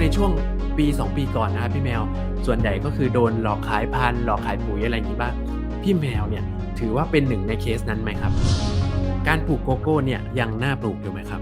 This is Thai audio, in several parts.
ในช่วงปี 2 ปีก่อนนะครับพี่แมว ส่วนใหญ่ก็คือโดนหลอกขายพันธุ์หลอกขายปุ๋ยอะไรอย่างนี้บ้างพี่แมวเนี่ยถือว่าเป็นหนึ่งในเคสนั้นไหมครับ การปลูกโกโก้เนี่ยยังน่าปลูกอยู่ไหมครับ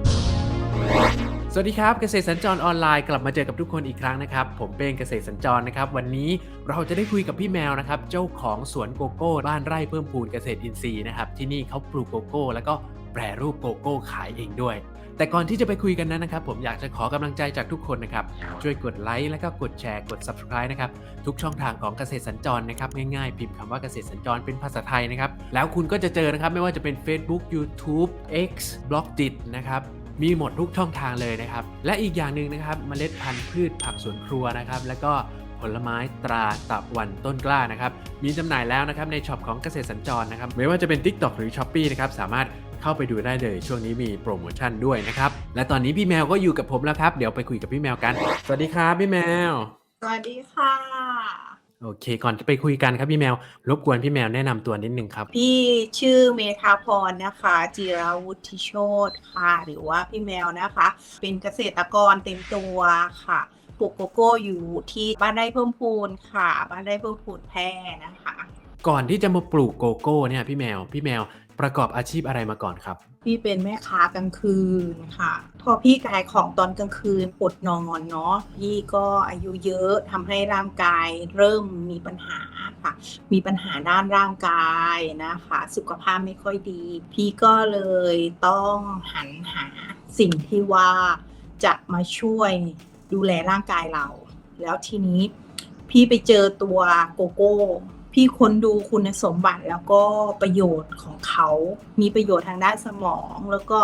สวัสดีครับเกษตรสัญจรออนไลน์กลับมาเจอกับทุกคนอีกครั้งนะครับ ผมเป็นเกษตรสัญจรนะครับ วันนี้เราจะได้คุยกับพี่แมวนะครับ เจ้าของสวนโกโก้บ้านไร่เพิ่มพูนเกษตรอินทรีย์นะครับที่นี่เขาปลูกโกโก้ แล้วก็แปรรูปโกโก้ขายเองด้วย แต่ก่อนที่จะไปคุยกันนั้นนะครับ ผมอยากจะขอกำลังใจจากทุกคนนะครับ ช่วยกดไลค์แล้วก็กดแชร์กด subscribe นะครับ ทุกช่องทางของเกษตรสัญจรนะครับ ง่ายๆ พิมพ์คำว่าเกษตรสัญจรเป็นภาษาไทยนะครับ แล้วคุณก็จะเจอนะครับ ไม่ว่าจะเป็น Facebook YouTube X b l o g d i t นะครับมีหมดทุกช่องทางเลยนะครับ และอีกอย่างหนึ่งนะครับเมล็ดพันธุ์พืชผักสวนครัวนะครับ แล้วก็ผลไม้ตราตับวันต้นกล้านะครับ มีจำหน่ายแล้วนะครับในช็อปของเกษตรสัญจรนะครับ ไม่ว่าจะเป็น TikTok หรือ s h อ p e e นะครับ สามารถ เข้าไปดูได้เลยช่วงนี้มีโปรโมชั่นด้วยนะครับ และตอนนี้พี่แมวก็อยู่กับผมแล้วครับ เดี๋ยวไปคุยกับพี่แมวกัน สวัสดีครับพี่แมว สวัสดีค่ะ โอเค ก่อนจะไปคุยกันครับพี่แมว รบกวนพี่แมวแนะนำตัวนิดนึงครับ พี่ชื่อเมธาพรนะคะ จิราวุฒิโชตค่ะ หรือว่าพี่แมวนะคะ เป็นเกษตรกรเต็มตัวค่ะปลูกโกโก้อยู่ที่บ้านไร่เพิ่มพูนค่ะ บ้านไร่เพิ่มพูนแพร่นะคะ ก่อนที่จะมาปลูกโกโก้เนี่ยพี่แมว พี่แมว ประกอบอาชีพอะไรมาก่อนครับ พี่เป็นแม่ค้ากลางคืนค่ะ พอพี่ขายของตอนกลางคืนอดนอนเนาะพี่ก็อายุเยอะทำให้ร่างกายเริ่มมีปัญหาค่ะ มีปัญหาด้านร่างกายนะคะ สุขภาพไม่ค่อยดี พี่ก็เลยต้องหันหาสิ่งที่ว่าจะมาช่วยดูแลร่างกายเรา แล้วทีนี้พี่ไปเจอตัวโกโก้ พี่ค้นดูคุณสมบัติแล้วก็ประโยชน์ของเขา มีประโยชน์ทางด้านสมองแล้วก็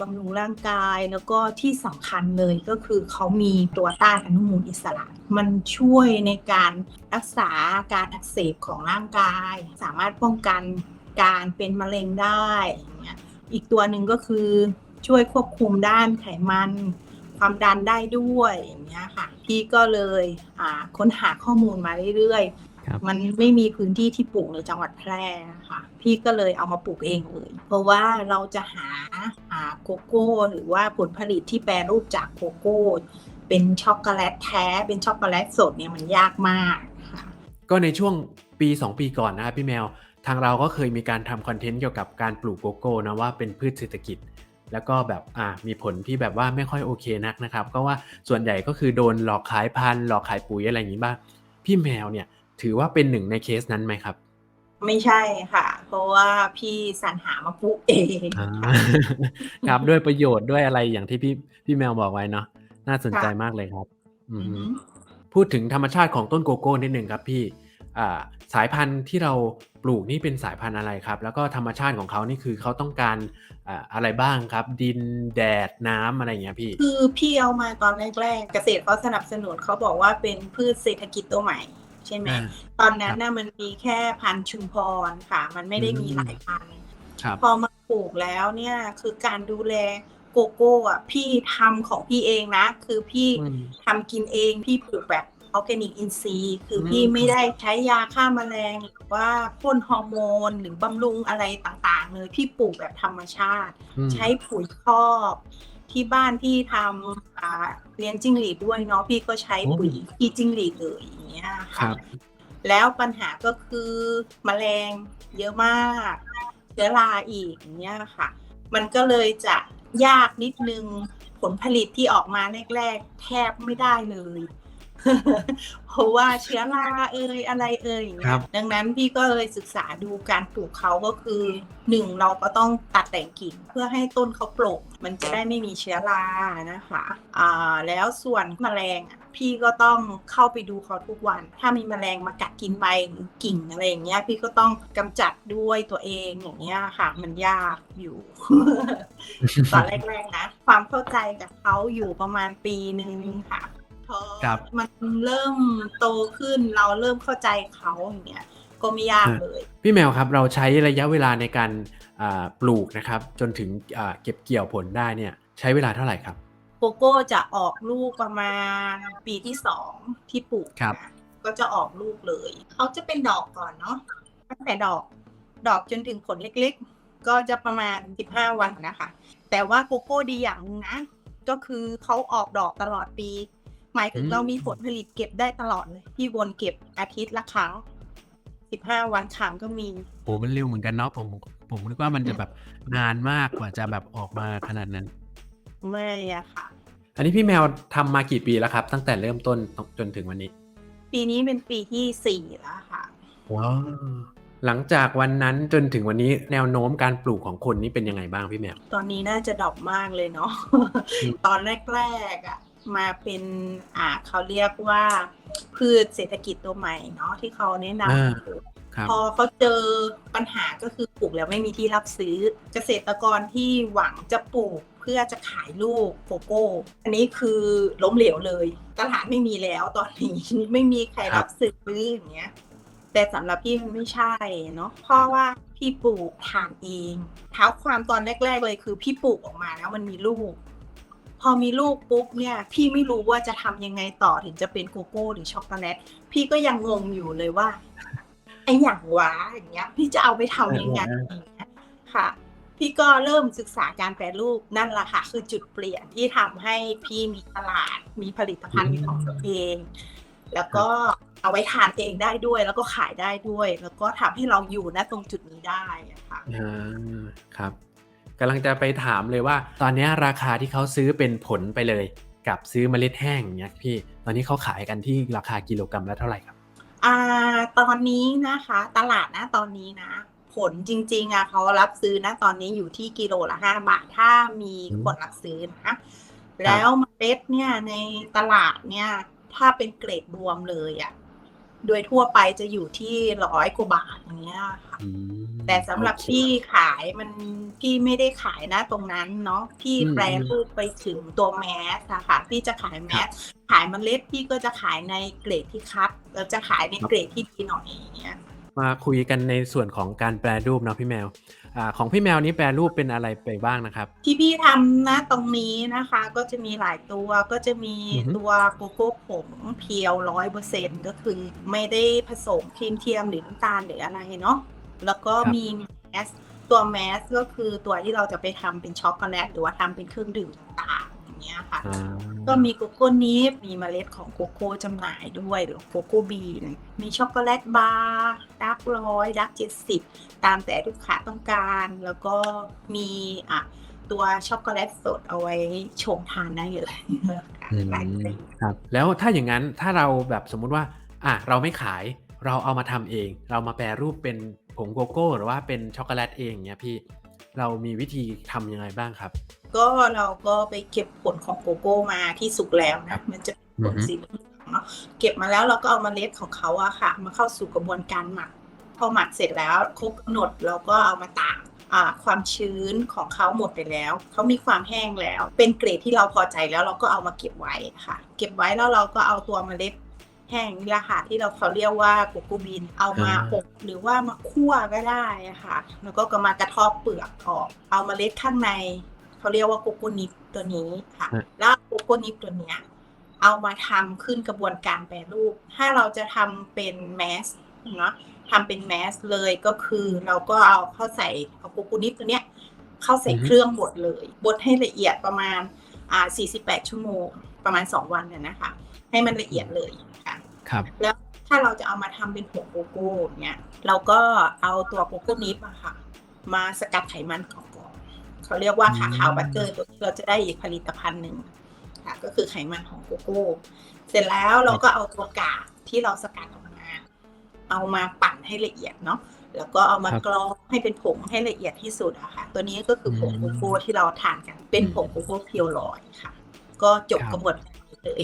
บำรุงร่างกายแล้วก็ที่สำคัญเลยก็คือเขามีตัวต้านอนุมูลอิสระ มันช่วยในการรักษาการอักเสบของร่างกาย สามารถป้องกันการเป็นมะเร็งได้ อีกตัวหนึ่งก็คือช่วยควบคุมด้านไขมันความดันได้ด้วยอย่างเงี้ยค่ะพี่ก็เลยค้นหาข้อมูลมาเรื่อย ครับมันไม่มีพื้นที่ที่ปลูกในจังหวัดแพร่ค่ะ พี่ก็เลยเอามาปลูกเองเลย เพราะว่าเราจะหาอ่าโกโก้ หรือว่าผลผลิตที่แปรรูปจากโกโก้ เป็นช็อกโกแลตแท้เป็นช็อกโกแลตสดเนี่ยมันยากมากค่ะ ก็ในช่วงปี 2 ปีก่อนนะครับพี่แมว ทางเราก็เคยมีการทำคอนเทนต์เกี่ยวกับการปลูกโกโก้นะว่าเป็นพืชเศรษฐกิจแล้วก็แบบอ่ามีผลที่แบบว่าไม่ค่อยโอเคนักนะครับ ก็ว่าส่วนใหญ่ก็คือโดนหลอกขายพันธุ์หลอกขายปุ๋ยอะไรอย่างนี้บ้าง พี่แมวเนี่ย ถือว่าเป็นหนึ่งในเคสนั้นไหมครับ ไม่ใช่ค่ะ เพราะว่าพี่สรรหามาปลูกเองอ่าค่ะครับด้วยประโยชน์ด้วยอะไรอย่างที่พี่พี่แมวบอกไว้เนาะน่าสนใจค่ะมากเลยครับอืออือฮึหือพูดถึงธรรมชาติของต้นโกโก้นิดหนึ่งครับพี่อ่าสายพันธุ์ที่เราปลูกนี่เป็นสายพันธุ์อะไรครับ แล้วก็ธรรมชาติของเขานี่คือเขาต้องการอ่าอะไรบ้างครับ ดินแดดน้ำอะไรอย่างเงี้ยพี่ คือพี่เอามาตอนแรกๆเกษตรเขาสนับสนุนเขาบอกว่าเป็นพืชเศรษฐกิจตัวใหม่ ใช่ไหมอ่าตอนนั้นน่ะมันมีแค่พันธุ์ชุมพรค่ะ มันไม่ได้มีอืมหลายพันธุ์ครับพอมาปลูกแล้วเนี่ยคือการดูแลโกโก้อะพี่ทำของพี่เองนะ คือพี่อืมทำกินเองพี่ปลูกแบบออร์แกนิกอินซีย์คืออมพี่ไม่ได้ใช้ยาฆ่าแมลงหรือว่าพ่นฮอร์โมนหรือบำรุงอะไรต่างๆเลยพี่ปลูกแบบธรรมชาติอืมใช้ปุ๋ยคอก ที่บ้านพี่ทำอ่าเลี้ยงจิ้งหรีดด้วยเนาะพี่ก็ใช้ปุ๋ยขี้จิ้งหรีดเลยอย่างเงี้ยคค่ะรับแล้วปัญหาก็คือแมลงเยอะมากเชื้อราอีกอย่างเงี้ยค่ะ มันก็เลยจะยากนิดนึงผลผลิตที่ออกมาแรก ๆ แทบไม่ได้เลย เพราะว่าเชื้อราเอ่ยอะไรเอ่ยอย่างคเงี้รัยบ ดังนั้นพี่ก็เลยศึกษาดูการปลูกเขาก็คือหนึ่งเราก็ต้องตัดแต่งกิ่งเพื่อให้ต้นเขาโปร่งมันจะได้ไม่มีเชื้อรานะคะอ่าแล้วส่วนแมลงอะพี่ก็ต้องเข้าไปดูเขาทุกวัน ถ้ามีแมลงมากัดกินใบหรือกิ่งอะไรอย่างเงี้ย พี่ก็ต้องกำจัดด้วยตัวเองอย่างเงี้ยค่ะ มันยากอยู่ ตอนแรกๆนะ ความเข้าใจกับเขาอยู่ประมาณปีหนึ่งค่ะ พอครับ มันเริ่มโตขึ้นเราเริ่มเข้าใจเขาอย่างเงี้ยก็ไม่ยากเลย พี่แมวครับเราใช้ระยะเวลาในการอ่าปลูกนะครับ จนถึงอ่าเก็บเกี่ยวผลได้เนี่ย ใช้เวลาเท่าไหร่ครับ โกโก้จะออกลูกประมาณปีที่สองที่ปลูกครับ นะก็จะออกลูกเลยเขาจะเป็นดอกก่อนเนาะตั้งแต่ดอกดอกจนถึงผลเล็กๆ ก็จะประมาณ 15 วันนะคะ แต่ว่าโกโก้ดีอย่างหนึงนะ ก็คือเขาออกดอกตลอดปี หมายถึงอืมเรามีผลผลิตเก็บได้ตลอดเลยพี่วนเก็บอาทิตย์ละครั้งสิบห้าวันครั้งก็มีโอ้มันเร็วเหมือนกันเนาะผมผมนึกว่ามันจะแบบนานมากกว่าจะแบบออกมาขนาดนั้น ไม่อะค่ะ อันนี้พี่แมวทำมากี่ปีแล้วครับ ตั้งแต่เริ่มต้นจนถึงวันนี้ ปีนี้เป็นปีที่สี่แล้วค่ะว้าวหลังจากวันนั้นจนถึงวันนี้แนวโน้มการปลูกของคนนี่เป็นยังไงบ้างพี่แมว ตอนนี้น่าจะดรอปมากเลยเนาะอืมตอนแรกๆอะ มาเป็นอ่าเขาเรียกว่าพืชเศรษฐกิจตัวใหม่เนาะที่เขาแนะนอ่าำครับพอเขาเจอปัญหาก็คือปลูกแล้วไม่มีที่รับซื้อเกษตรกรที่หวังจะปลูกเพื่อจะขายลูกโกโก้ อันนี้คือล้มเหลวเลย ตลาดไม่มีแล้วตอนนี้ไม่มีใครครัรับบซื้ออย่างเงี้ยแต่สำหรับพี่มันไม่ใช่เนาะเพราะว่าพี่ปลูกทานเองเท้าความตอนแรก ๆ เลยคือพี่ปลูกออกมาแล้วมันมีลูก พอมีลูกปุ๊บเนี่ย พี่ไม่รู้ว่าจะทำยังไงต่อถึงจะเป็นโกโก้หรือช็อกโกแลต พี่ก็ยังงงอยู่เลยว่าไออย่างวะอย่างเงี้ย พี่จะเอาไปทำยังไงอย่างเงี้ยค่ะ พี่ก็เริ่มศึกษาการแปรรูปนั่นแหละค่ะ คือจุดเปลี่ยนที่ทำให้พี่มีตลาด มีผลิตภัณฑ์เป็นของตัวเอง แล้วก็เอาไว้ทานเองได้ด้วย แล้วก็ขายได้ด้วย แล้วก็ทำให้เราอยู่ณตรงจุดนี้ได้อะค่ะอ่าครับ กำลังจะไปถามเลยว่า ตอนนี้ราคาที่เขาซื้อเป็นผลไปเลย กับซื้อเมล็ดแห้งอย่างเงี้ยพี่ ตอนนี้เขาขายกันที่ราคากิโลกรัมละเท่าไหร่ครับอ่าตอนนี้นะคะ ตลาดนะตอนนี้นะ ผลจริงๆอะเขารับซื้อนะตอนนี้อยู่ที่กิโลละห้าบาทถ้ามีคนรับซื้อนะแล้วเมล็ดเนี่ยในตลาดเนี่ย ถ้าเป็นเกรดรวมเลยอะ โดยทั่วไปจะอยู่ที่ร้อยกว่าบาทอย่างเงี้ยค่ะอืมแต่สำหรับโอเคพี่ขายมันพี่ไม่ได้ขายนะตรงนั้นเนาะพี่อืมแปรรูปไปถึงตัวแมสอะค่ะพี่จะขายแมสขายเมล็ดพี่ก็จะขายในเกรดที่คัดแล้วจะขายในเกรดที่ดีหน่อยอย่างเงี้ยมาคุยกันในส่วนของการแปรรูปเนาะพี่แมว อ่าของพี่แมวนี้แปรรูปเป็นอะไรไปบ้างนะครับ ที่พี่ทำนะตรงนี้นะคะ ก็จะมีหลายตัวก็จะมีอือฮึตัวโกโก้ผงเพียวร้อยเปอร์เซ็นก็คือไม่ได้ผสมครีมเทียมหรือน้ำตาลหรืออะไรเนาะแล้วก็มีแมสตัวแมสก็คือตัวที่เราจะไปทำเป็นช็อกโกแลตหรือว่าทำเป็นเครื่องดื่มต่างๆ อย่างเงี้ยค่ะ อ่าก็มีโกโก้นิฟมีเมล็ดของโกโก้จำหน่ายด้วยหรือโกโก้บีน มีช็อกโกแลตบาร์ดักร้อยดักเจ็ดสิบตามแต่ลูกค้าต้องการ แล้วก็มีอะตัวช็อกโกแลตสดเอาไว้ชงทานได้เลยค่ะอืมหลายสี ครับ แล้วถ้าอย่างนั้นถ้าเราแบบสมมุติว่า อะเราไม่ขายเราเอามาทำเอง เรามาแปรรูปเป็นผงโกโก้ หรือว่าเป็นช็อกโกแลตเองเนี้ยพี่ เรามีวิธีทำยังไงบ้างครับ ก็เราก็ไปเก็บผลของโกโก้มาที่สุกแล้วนะมันจะเป็นผลอือฮึสีเหลืองเนาะเก็บมาแล้วเราก็เอาเมล็ดของเขาอะค่ะ มาเข้าสู่กระบวนการหมักพอหมักเสร็จแล้วครบกำหนดเราก็เอามาตากอ่าความชื้นของเขาหมดไปแล้ว เขามีความแห้งแล้ว เป็นเกรดที่เราพอใจแล้วเราก็เอามาเก็บไว้ค่ะ เก็บไว้แล้วเราก็เอาตัวเมล็ด แห้งนี่แหละค่ะที่เราเขาเรียกว่าโกโก้บีนเอามาอ่าอบหรือว่ามาคั่วก็ได้อะค่ะแล้วก็ก็มากระทบเปลือกออก เอาเมล็ดข้างใน เขาเรียกว่าโกโก้นิปตัวนี้ค่ะอะแล้วโกโก้นิปตัวเนี้ยเอามาทำขึ้นกระบวนการแปรรูป ถ้าเราจะทำเป็นแมสเนาะทำเป็นแมสเลยก็คือเราก็เอาเข้าใส่เอาโกโก้นิปตัวเนี้ยเข้าใส่อือฮึเครื่องบดเลยบดให้ละเอียดประมาณอ่า48 ชั่วโมงประมาณ 2 วันน่ะนะคะ ให้มันละเอียดเลย ค่ะครับ แล้วถ้าเราจะเอามาทำเป็นผงโกโก้เนี่ยเราก็เอาตัวโกโก้นิปอะค่ะ มาสกัดไขมันก่อนก่อนเขาเรียกว่าขาขาวบัตเตอร์ตัวที่เราจะได้อีกผลิตภัณฑ์หนึ่งค่ะ ก็คือไขมันของโกโก้ เสร็จแล้วเราก็เอาตัวกากที่เราสกัดออกมา เอามาปั่นให้ละเอียดเนาะแล้วก็เอามาครับกรองให้เป็นผงให้ละเอียดที่สุดอะค่ะ ตัวนี้ก็คือผงอืมโกโก้ที่เราทานกัน เป็นผงโกโก้เพียวลอยค่ะ ก็จบครับกระบวนการนี้เลย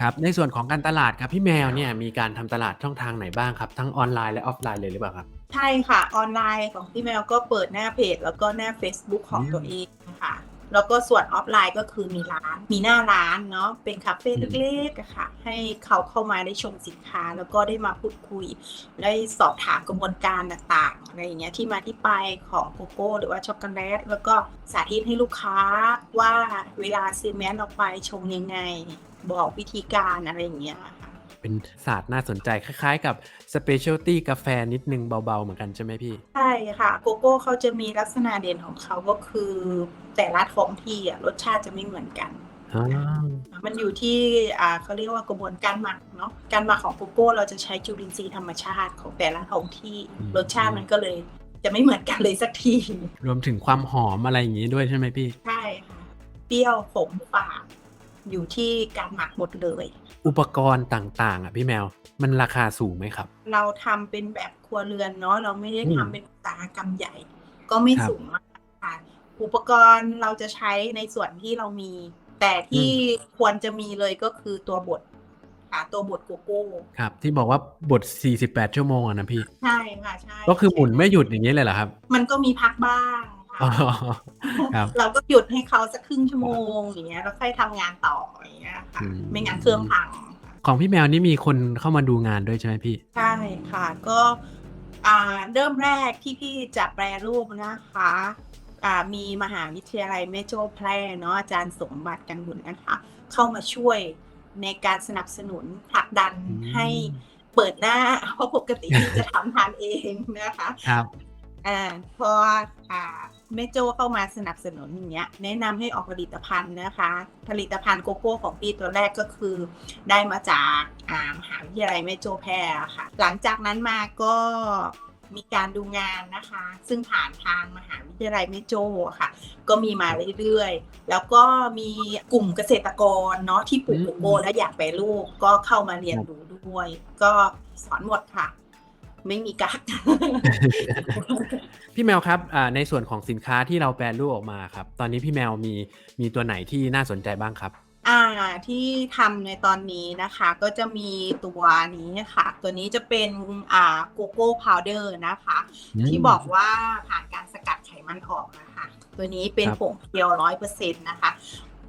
ครับในส่วนของการตลาดครับพี่แมวเนี่ยมีการทำตลาดช่องทางไหนบ้างครับ ทั้งออนไลน์และออฟไลน์เลยหรือเปล่าครับ ใช่ค่ะ ออนไลน์ของพี่แมวก็เปิดหน้าเพจ แล้วก็หน้า Facebook ของตัวเองค่ะ แล้วก็ส่วนออฟไลน์ก็คือมีร้าน มีหน้าร้านเนาะเป็นคาเฟ่อืมเล็กๆอะค่ะ ให้เขาเข้ามาได้ชมสินค้า แล้วก็ได้มาพูดคุย ได้สอบถามกระบวนการต่างๆอะไรอย่างเงี้ยที่มาที่ไปของโกโก้หรือว่าช็อกโกแลตแล้วก็สาธิตให้ลูกค้าว่าเวลาซื้อแมสออกไปชงยังไง บอกวิธีการอะไรอย่างเงี้ยค่ะ เป็นศาสตร์น่าสนใจคล้ายๆ กับสเปเชียลตี้กาแฟนิดนึงเบาๆ เหมือนกันใช่ไหมพี่ ใช่ค่ะโกโก้เขาจะมีลักษณะเด่นของเขาก็คือ แต่ละท้องที่อะรสชาติจะไม่เหมือนกันอ๋อมันอยู่ที่อ่าเขาเรียกว่ากระบวนการหมักเนาะการหมักของโกโก้เราจะใช้จุลินทรีย์ธรรมชาติของแต่ละท้องที่อืมรสชาติมันก็เลย จะไม่เหมือนกันเลยสักที รวมถึงความหอมอะไรอย่างนี้ด้วยใช่ไหมพี่ ใช่ค่ะเปรี้ยวขมฝาด อยู่ที่การหมักหมดเลย อุปกรณ์ต่างๆ อะพี่แมวมันราคาสูงไหมครับ เราทำเป็นแบบครัวเรือนเนาะเราไม่ได้อืมทำเป็นอุตสาหกรรมใหญ่ ก็ไม่ครับสูงมากค่ะอุปกรณ์เราจะใช้ในส่วนที่เรามี แต่ที่ควรจะมีเลยก็คือตัวบดค่ะตัวบดโกโก้ครับ ที่บอกว่าบท 48 ชั่วโมงอะนะพี่ ใช่ค่ะใช่ก็คือหมุนไม่หยุดอย่างนี้เลยเหรอครับ มันก็มีพักบ้างค่ะ อ๋อครับ เราก็หยุดให้เขาสักครึ่งชั่วโมงอย่างเงี้ยแล้วค่อยทำงานต่ออย่างเงี้ยค่ะอืม ไม่งั้นเครื่องพัง ของพี่แมวนี่มีคนเข้ามาดูงานด้วยใช่ไหมพี่ ใช่ค่ะก็อ่าเริ่มแรกที่พี่จะแปรรูปนะคะอ่ามีมหาวิทยาลัยแม่โจ้แพร่เนาะอาจารย์สมบัติกันบุญนะคะ เข้ามาช่วยในการสนับสนุนผลักดันอืม ให้เปิดหน้า เพราะปกติพี่จะทำทานเองนะคะ ครับ อ่าพออ่าแม่โจเข้ามาสนับสนุนอย่างเงี้ยแนะนำให้ออกผลิตภัณฑ์นะคะ ผลิตภัณฑ์โกโก้ของพี่ตัวแรกก็คือได้มาจากอ่ามหาวิทยาลัยแม่โจแพรค่ะ หลังจากนั้นมาก็มีการดูงานนะคะ ซึ่งผ่านทางมหาวิทยาลัยแม่โจ้ค่ะ ก็มีมาเรื่อยๆ แล้วก็มีกลุ่มเกษตรกรเนาะที่ปลูกโกโก้และอยากไปลูกก็เข้ามาเรียนรู้ด้วย ก็สอนหมดค่ะ ไม่มีกักพี่แมวครับอ่าในส่วนของสินค้าที่เราแปลรูปออกมาครับ ตอนนี้พี่แมวมีมีตัวไหนที่น่าสนใจบ้างครับอ่าที่ทำในตอนนี้นะคะ ก็จะมีตัวนี้ค่ะ ตัวนี้จะเป็นอ่าโกโก้พาวเดอร์นะคะอืมที่บอกว่าผ่านการสกัดไขมันออกนะคะ ตัวนี้เป็นครับผงเพียวร้อยเปอร์เซ็นต์นะคะ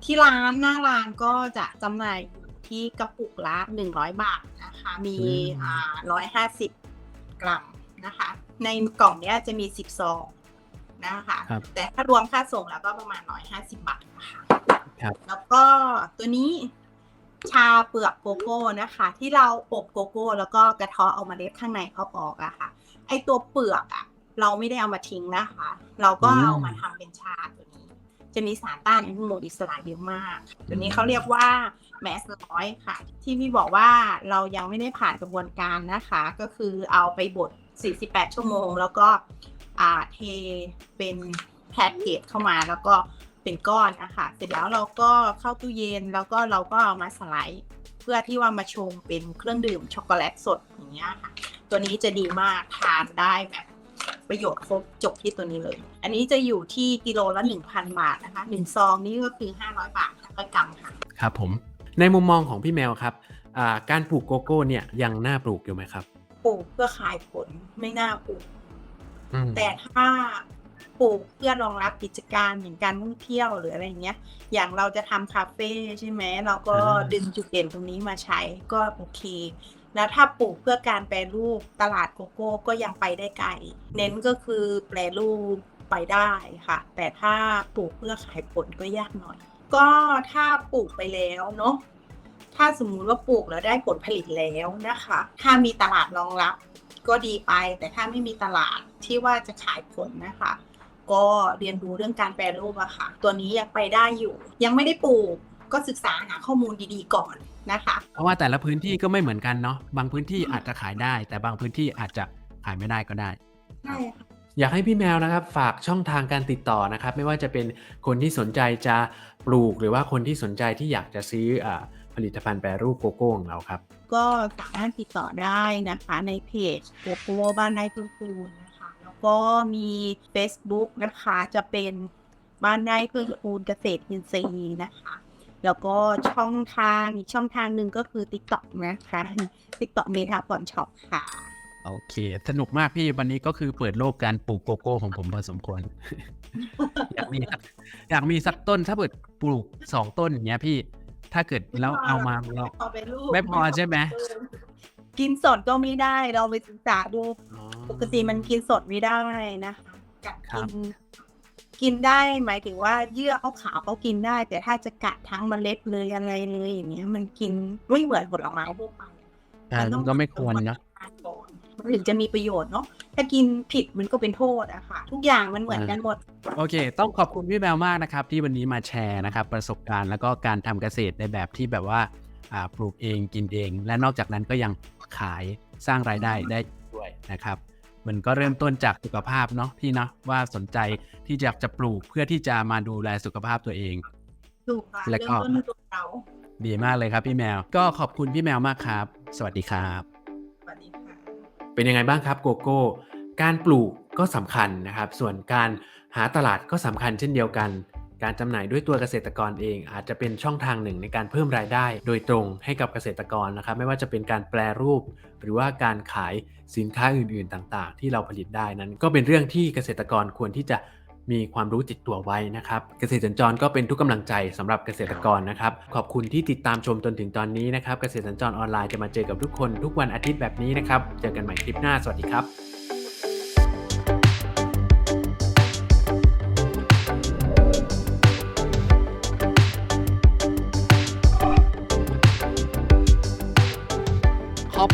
ที่ร้านหน้าร้านก็จะจำหน่ายอยู่ที่กระปุกละหนึ่งร้อยบาทนะคะ มีอ่าร้อยห้าสิบ กรัมนะคะ ในกล่องเนี้ยจะมีสิบซองนะคะครับแต่ถ้ารวมค่าส่งแล้วก็ประมาณร้อยห้าสิบบาทนะคะครับแล้วก็ตัวนี้ชาเปลือกโกโก้นะคะ ที่เราอบโกโก้ แล้วก็กระเทาะเอาเมาเล็ดข้างในเขาออกอะค่ะ ไอตัวเปลือกอะเราไม่ได้เอามาทิ้งนะคะ เราก็เอามาทำเป็นชาตัวนี้ จะมีสารต้านอนุมูลอิสระเยอะมาก ตัวนี้เขาเรียกว่าแมสร้อยค่ะ ที่พี่บอกว่าเรายังไม่ได้ผ่านกระบวนการนะคะ ก็คือเอาไปบด 48 ชั่วโมง แล้วก็เทเป็นแพ็กเกจเข้ามาแล้วก็เป็นก้อนนะคะเสร็จแล้วเราก็เข้าตู้เย็นแล้วก็เราก็เอามาสไลด์เพื่อที่ว่ามาชงเป็นเครื่องดื่มช็อกโกแลตสดอย่างเงี้ยค่ะ ตัวนี้จะดีมากทานได้แบบ ประโยชน์ครบจบที่ตัวนี้เลย อันนี้จะอยู่ที่กิโลละ 1,000 บาทนะคะหนึ่งซองนี้ก็คือ 500 บาท500กรัมค่ะครับผมในมุมมองของพี่แมวครับอ่าการปลูกโกโก้เนี่ยยังน่าปลูกอยู่ไหมครับปลูกเพื่อขายผลไม่น่าปลูกอืมแต่ถ้าปลูกเพื่อรองรับกิจการอย่างการท่องเที่ยวหรืออะไรเงี้ย อย่างเราจะทำคาเฟ่ใช่ไหมเราก็ดึงจุดเด่นตรงนี้มาใช้ก็โอเค แล้วถ้าปลูกเพื่อการแปรรูปตลาดโกโก้ก็ยังไปได้ไกล เน้นก็คือแปรรูปไปได้ค่ะ แต่ถ้าปลูกเพื่อขายผลก็ยากหน่อย ก็ถ้าปลูกไปแล้วเนาะถ้าสมมุติว่าปลูกแล้วได้ผลผลิตแล้วนะคะ ถ้ามีตลาดรองรับ ก็ดีไป แต่ถ้าไม่มีตลาดที่ว่าจะขายผลนะคะ ก็เรียนรู้เรื่องการแปรรูปอะค่ะ ตัวนี้ยังไปได้อยู่ ยังไม่ได้ปลูกก็ศึกษาหาข้อมูลดีๆก่อน นะคะ เพราะว่าแต่ละพื้นที่ก็ไม่เหมือนกันเนาะบางพื้นที่อาจจะขายได้ แต่บางพื้นที่อาจจะขายไม่ได้ก็ได้ใช่ค่ะอยากให้พี่แมวนะครับฝากช่องทางการติดต่อนะครับ ไม่ว่าจะเป็นคนที่สนใจจะปลูกหรือว่าคนที่สนใจที่อยากจะซื้ออาผลิตภัณฑ์แปรรูปโกโก้ของเราครับ ก็สามารถติดต่อได้นะคะในเพจโกโก้บ้านไร่พึ่งพูนนะคะ แล้วก็มี Facebook นะคะจะเป็นบ้านไร่พึ่งพูนเกษตรอินทรีย์นะคะ แล้วก็ช่องทางอีกช่องทางหนึ่งก็คือ TikTok นะคะ TikTok เมทาปอนช็อปค่ะ โอเค สนุกมากพี่วันนี้ก็คือเปิดโลกการปลูกโกโก้ของผมพอสมควร อยากมีสักอยากมีสักต้นถ้าเกิดปลูกสองต้นอย่างเงี้ยพี่ ถ้าเกิดแล้วเอามาเราพอเป็นรูปไม่พอใช่ไหมกินสดก็ไม่ได้เราไปศึกษาดูอ๋อปกติมันกินสดไม่ได้นะคะกัดครักิบน กินได้หมายถึงว่าเยื่อขาวๆก็กินได้ แต่ถ้าจะกัดทั้งเมล็ดเลยอะไรเลยอย่างเงี้ย มันกินไม่เหมือนผลไม้ทั่วไปอ่าต้ก็ไม่ควรเนาะทานก่อนถึงจะมีประโยชน์เนาะถ้ากินผิดมันก็เป็นโทษอะค่ะ ทุกอย่างมันเหมือนกันหมด โอเค ต้องขอบคุณพี่แมวมากนะครับ ที่วันนี้มาแชร์นะครับประสบการณ์แล้วก็การทำเกษตรในแบบที่แบบว่าอ่าปลูกเองกินเอง และนอกจากนั้นก็ยังขายสร้างรายได้ได้ด้วยนะครับ มันก็เริ่มต้นจากสุขภาพเนาะพี่เนาะว่าสนใจที่จะจะปลูกเพื่อที่จะมาดูแลสุขภาพตัวเองถูกค่ะแล้วเริ่ก็มต้นด้วยตัวเราดีมากเลยครับพี่แมว ก็ขอบคุณพี่แมวมากครับ สวัสดีครับสวัสดีค่ะเป็นยังไงบ้างครับโกโก้ การปลูกก็สำคัญนะครับ ส่วนการหาตลาดก็สำคัญเช่นเดียวกัน การจำหน่ายด้วยตัวเกษตรกรเอง อาจจะเป็นช่องทางหนึ่งในการเพิ่มรายได้ โดยตรงให้กับเกษตรกรนะครับ ไม่ว่าจะเป็นการแปลรูป หรือว่าการขายสินค้าอื่นๆต่างๆ ที่เราผลิตได้นั้น ก็เป็นเรื่องที่เกษตรกรควรที่จะมีความรู้ติดตัวไว้นะครับ เกษตรสัญจรก็เป็นทุกกำลังใจสำหรับเกษตรกรนะครับ ขอบคุณที่ติดตามชมจนถึงตอนนี้นะครับ เกษตรสัญจรออนไลน์จะมาเจอกับทุกคนทุกวันอาทิตย์แบบนี้นะครับ เจอกันใหม่คลิปหน้า สวัสดีครับ